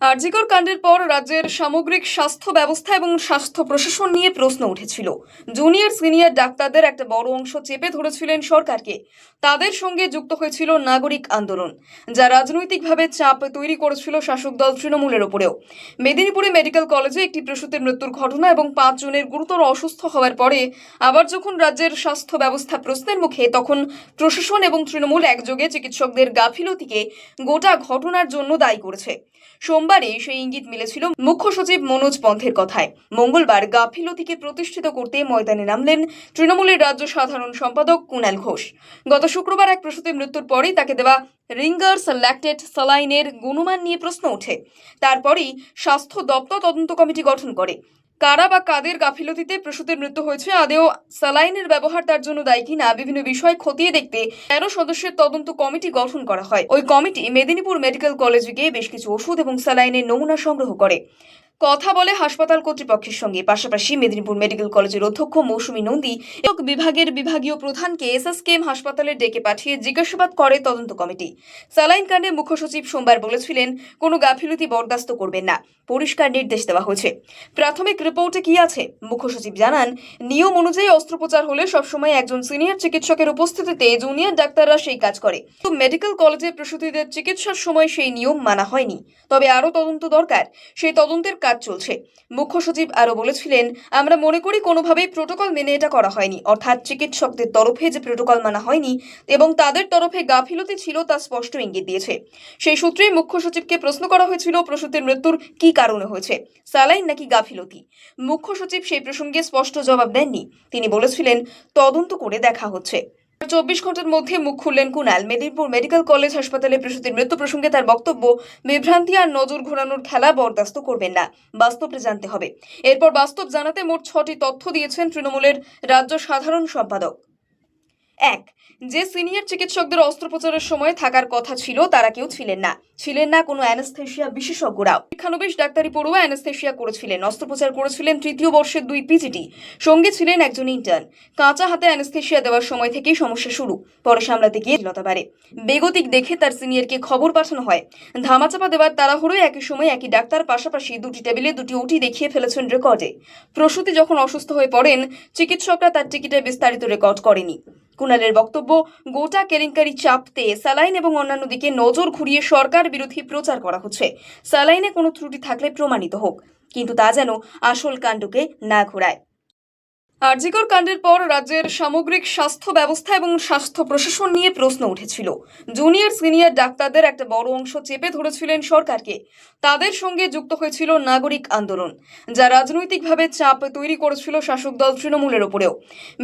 আরজিকর কাণ্ডের পর রাজ্যের সামগ্রিক স্বাস্থ্য ব্যবস্থা এবং স্বাস্থ্য প্রশাসন নিয়ে প্রশ্ন উঠেছিল। জুনিয়র সিনিয়র ডাক্তারদের একটা বড় অংশ চেপে ধরেছিলেন সরকারকে। তাদের সঙ্গে যুক্ত হয়েছিল নাগরিক আন্দোলন, যা রাজনৈতিকভাবে চাপ তৈরি করেছিল শাসক দল তৃণমূলের ওপরেও। মেদিনীপুরে মেডিকেল কলেজে একটি প্রসূতির মৃত্যুর ঘটনা এবং পাঁচ জনের গুরুতর অসুস্থ হওয়ার পরে আবার যখন রাজ্যের স্বাস্থ্য ব্যবস্থা প্রশ্নের মুখে, তখন প্রশাসন এবং তৃণমূল একযোগে চিকিৎসকদের গাফিলতিকে গোটা ঘটনার জন্য দায়ী করেছে। সোমবারে সেই ইঙ্গিত মিলেছিল মুখ্য সচিব মনোজ পন্থের কথায়। মঙ্গলবার গাফিলতিকে প্রতিষ্ঠিত করতে ময়দানে নামলেন তৃণমূলের রাজ্য সাধারণ সম্পাদক কুনাল ঘোষ। গত শুক্রবার এক প্রসূতি মৃত্যুর পরেই তাকে দেওয়া রিঙ্গার সিলেক্টেড সালাইনের গুণমান নিয়ে প্রশ্ন ওঠে। তারপরেই স্বাস্থ্য দপ্তর তদন্ত কমিটি গঠন করে। কারা বা কাদের গাফিলতিতে প্রসূতির মৃত্যু হয়েছে, আদেও স্যালাইনের ব্যবহার তার জন্য দায়ী কিনা, বিভিন্ন বিষয় খতিয়ে দেখতে তেরো সদস্যের তদন্ত কমিটি গঠন করা হয়। ওই কমিটি মেদিনীপুর মেডিকেল কলেজে গিয়ে বেশ কিছু ওষুধ এবং স্যালাইনের নমুনা সংগ্রহ করে। কথা বলে হাসপাতাল কর্তৃপক্ষের সঙ্গে। পাশাপাশি মেদিনীপুর মেডিকেল কলেজের অধ্যক্ষ মৌসুমী নন্দী এবং বিভাগের বিভাগীয় প্রধানকে এসএসকেএম হাসপাতালে ডেকে পাঠিয়ে জিজ্ঞাসাবাদ করে তদন্ত কমিটি। সালাইন কাণ্ডে মুখ্য সচিব সোমবার বলেছিলেন, কোনো গাফিলতি বরদাস্ত করবেন না। পরিষ্কার নির্দেশ দেওয়া হয়েছে। প্রাথমিক রিপোর্টে কি আছে? মুখ্য সচিব জানান, নিয়ম অনুযায়ী অস্ত্রোপচার হলে সবসময় একজন সিনিয়র চিকিৎসকের উপস্থিতিতে জুনিয়র ডাক্তাররা সেই কাজ করে। তো মেডিকেল কলেজে প্রসূতিদের চিকিৎসার সময় সেই নিয়ম মানা হয়নি। তবে আরও তদন্ত দরকার। সেই তদন্তের কাজ চলছে। মুখ্য সচিব আরও বলেছিলেন, আমরা মনে করি কোনোভাবেই প্রোটোকল মেনে এটা করা হয়নি। অর্থাৎ চিকিৎসকদের তরফে যে প্রোটোকল মানা হয়নি এবং তাদের তরফে গাফিলতি ছিল তা স্পষ্ট ইঙ্গিত দিয়েছে। সেই সূত্রেই মুখ্য সচিবকে প্রশ্ন করা হয়েছিল প্রসূতির মৃত্যুর কি কারণে হয়েছে। সালাইন নাকি গাফিলতি? মুখ্য সচিব সেই প্রসঙ্গে স্পষ্ট জবাব দেননি। তিনি বলেছিলেন, তদন্ত করে দেখা হচ্ছে। চব্বিশ ঘণ্টার মধ্যে মুখ খুললেন কুনাল। মেদিনীপুর মেডিকেল কলেজ হাসপাতালে প্রসূতির মৃত্যু প্রসঙ্গে তার বক্তব্য, বিভ্রান্তি আর নজর ঘোরানোর খেলা বরদাস্ত করবেন না। বাস্তবটা জানতে হবে। এরপর বাস্তব জানাতে মোট ছটি তথ্য দিয়েছেন তৃণমূলের রাজ্য সাধারণ সম্পাদক। এক, যে সিনিয়র চিকিৎসকদের অস্ত্রোপচারের সময় থাকার কথা ছিল, তারা কেউ ছিলেন না। ছিলেন না কোনো অ্যানেস্থেশিয়া বিশেষজ্ঞরাও। শিক্ষানবিশ ডাক্তারি পড়ুয়া অ্যানেস্থেশিয়া করেছিলেন, অস্ত্রোপচার করেছিলেন তৃতীয় বর্ষের দুই পিজিটি। সঙ্গে ছিলেন একজন ইন্টার্ন কাঁচা হাতে অ্যানেস্থেশিয়া দেওয়ার সময় থেকেই সমস্যা শুরু, পরে সামলাতে গিয়ে লতা বাড়ে। বেগতিক দেখে তার সিনিয়রকে খবর পাঠানো হয়। ধামাচাপা দেওয়ার তাড়াহুড়োয় একই সময় একই ডাক্তার পাশাপাশি দুটি টেবিলে দুটি ওটি দেখিয়ে ফেলেছেন রেকর্ডে। প্রসূতি যখন অসুস্থ হয়ে পড়েন, চিকিৎসকরা তার টিকিটে বিস্তারিত রেকর্ড করেনি। কুণালের বক্তব্য, গোটা কেলেঙ্কারি চাপতে স্যালাইন এবং অন্যান্য দিকে নজর ঘুরিয়ে সরকার বিরোধী প্রচার করা হচ্ছে। স্যালাইনে কোনো ত্রুটি থাকলে প্রমাণিত হোক, কিন্তু তা যেন আসল কাণ্ডকে না ঘোরায়। আরজিকর কাণ্ডের পর রাজ্যের সামগ্রিক স্বাস্থ্য ব্যবস্থা এবং স্বাস্থ্য প্রশাসন নিয়ে প্রশ্ন উঠেছিল। জুনিয়র সিনিয়র ডাক্তারদের একটা বড় অংশ চেপে ধরেছিলেন সরকারকে। তাদের সঙ্গে যুক্ত হয়েছিল নাগরিক আন্দোলন, যা রাজনৈতিকভাবে চাপ তৈরি করেছিল শাসক দল তৃণমূলের ওপরেও।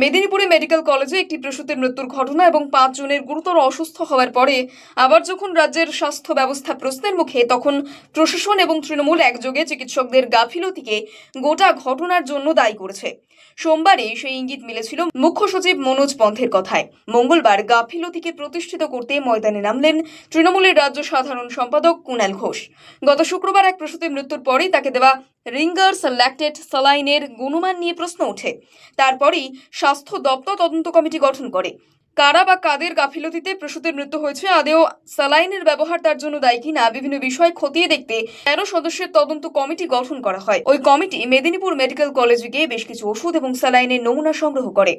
মেদিনীপুরে মেডিকেল কলেজে একটি প্রসূতির মৃত্যুর ঘটনা এবং পাঁচ জনের গুরুতর অসুস্থ হওয়ার পরে আবার যখন রাজ্যের স্বাস্থ্য ব্যবস্থা প্রশ্নের মুখে, তখন প্রশাসন এবং তৃণমূল একযোগে চিকিৎসকদের গাফিলতিকে গোটা ঘটনার জন্য দায়ী করেছে। সোমবারে সেই ইঙ্গিত মিলেছিল মুখ্য সচিব মনোজ পন্থের কথায়। মঙ্গলবার গাফিলতিকে প্রতিষ্ঠিত করতে ময়দানে নামলেন তৃণমূলের রাজ্য সাধারণ সম্পাদক কুনাল ঘোষ। গত শুক্রবার এক প্রসূতি মৃত্যুর পরেই তাকে দেওয়া রিঙ্গার সিলেক্টেড সালাইনের গুণমান নিয়ে প্রশ্ন ওঠে। তারপরেই স্বাস্থ্য দপ্তর তদন্ত কমিটি গঠন করে। কারা বা কাদের গাফিলতিতে প্রসূতির মৃত্যু হয়েছে, আদেও স্যালাইনের ব্যবহার তার জন্য দায়ী কিনা, বিভিন্ন বিষয় খতিয়ে দেখতে তেরো সদস্যের তদন্ত কমিটি গঠন করা হয়। ওই কমিটি মেদিনীপুর মেডিকেল কলেজে গিয়ে বেশ কিছু ওষুধ এবং স্যালাইনের নমুনা সংগ্রহ করে।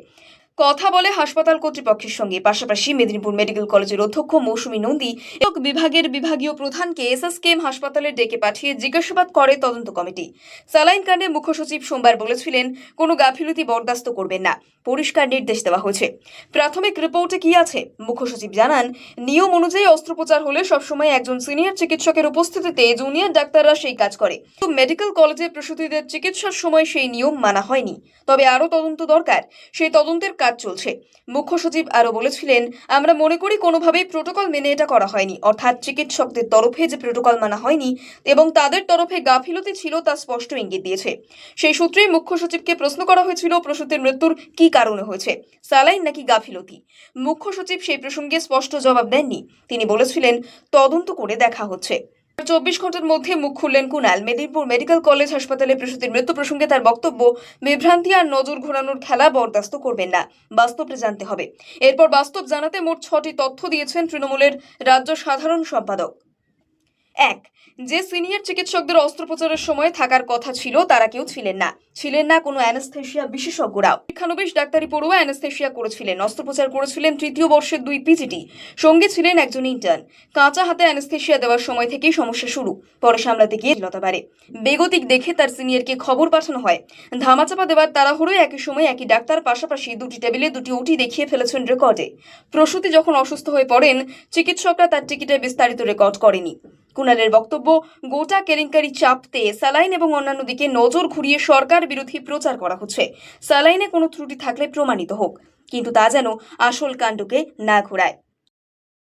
কথা বলে হাসপাতাল কর্তৃপক্ষের সঙ্গে। পাশাপাশি মেদিনীপুর মেডিকেল কলেজের অধ্যক্ষ মৌসুমী নন্দী এবং বিভাগের বিভাগীয় প্রধানকে এসএসকেএম হাসপাতালে ডেকে পাঠিয়ে জিজ্ঞাসাবাদ করে তদন্ত কমিটি। সালাইন কাণ্ডে মুখ্য সচিব সোমবার বলেছিলেন, কোনো গাফিলতি বরদাস্ত করবেন না। পরিষ্কার নির্দেশ দেওয়া হয়েছে। প্রাথমিক রিপোর্টে কি আছে? মুখ্য সচিব জানান, নিয়ম অনুযায়ী অস্ত্রোপচার হলে সবসময় একজন সিনিয়র চিকিৎসকের উপস্থিতিতে জুনিয়র ডাক্তাররা সেই কাজ করে। তো মেডিকেল কলেজে প্রসূতিদের চিকিৎসার সময় সেই নিয়ম মানা হয়নি। তবে আরও তদন্ত দরকার। সেই তদন্তের কাজ চলছে। মুখ্য সচিব আরও বলেছিলেন, আমরা মনে করি কোনোভাবেই প্রোটোকল মেনে এটা করা হয়নি। অর্থাৎ চিকিৎসকদের তরফে যে প্রোটোকল মানা হয়নি এবং তাদের তরফে গাফিলতি ছিল তা স্পষ্ট ইঙ্গিত দিয়েছে। সেই সূত্রেই মুখ্য সচিবকে প্রশ্ন করা হয়েছিল প্রসূতির মৃত্যুর কি কারণে হয়েছে। সালাইন নাকি গাফিলতি? মুখ্য সচিব সেই প্রসঙ্গে স্পষ্ট জবাব দেননি। তিনি বলেছিলেন, তদন্ত করে দেখা হচ্ছে। চব্বিশ ঘণ্টার মধ্যে মুখ খুললেন কুনাল। মেদিনীপুর মেডিকেল কলেজ হাসপাতালে প্রসূতির মৃত্যু প্রসঙ্গে তার বক্তব্য, বিভ্রান্তি আর নজর ঘোরানোর খেলা বরদাস্ত করবেন না। বাস্তবটা জানতে হবে। এরপর বাস্তব জানাতে মোট ছটি তথ্য দিয়েছেন তৃণমূলের রাজ্য সাধারণ সম্পাদক। এক, যে সিনিয়র চিকিৎসকদের অস্ত্রোপচারের সময় থাকার কথা ছিল, তারা কেউ ছিলেন না। ছিলেন না কোনো অ্যানেস্থেশিয়া বিশেষজ্ঞরাও। শিক্ষানবিশ ডাক্তারি পড়ুয়া অ্যানেস্থেশিয়া করেছিলেন, অস্ত্রোপচার করেছিলেন তৃতীয় বর্ষের দুই পিজিটি। সঙ্গে ছিলেন একজন ইন্টার্ন কাঁচা হাতে অ্যানেস্থেশিয়া দেওয়ার সময় থেকেই সমস্যা শুরু, পরে সামলাতে গিয়ে লতা বাড়ে। বেগতিক দেখে তার সিনিয়রকে খবর পাঠানো হয়। ধামাচাপা দেওয়ার তাড়াহুড়োয় একই সময় একই ডাক্তার পাশাপাশি দুটি টেবিলে দুটি ওটি দেখিয়ে ফেলেছেন রেকর্ডে। প্রসূতি যখন অসুস্থ হয়ে পড়েন, চিকিৎসকরা তার টিকিটে বিস্তারিত রেকর্ড করেনি। কুণালের বক্তব্য, গোটা কেলেঙ্কারি চাপতে স্যালাইন এবং অন্যান্য দিকে নজর ঘুরিয়ে সরকার বিরোধী প্রচার করা হচ্ছে। স্যালাইনে কোনো ত্রুটি থাকলে প্রমাণিত হোক। কিন্তু তা যেন আসল কাণ্ডকে না ঘোরায়।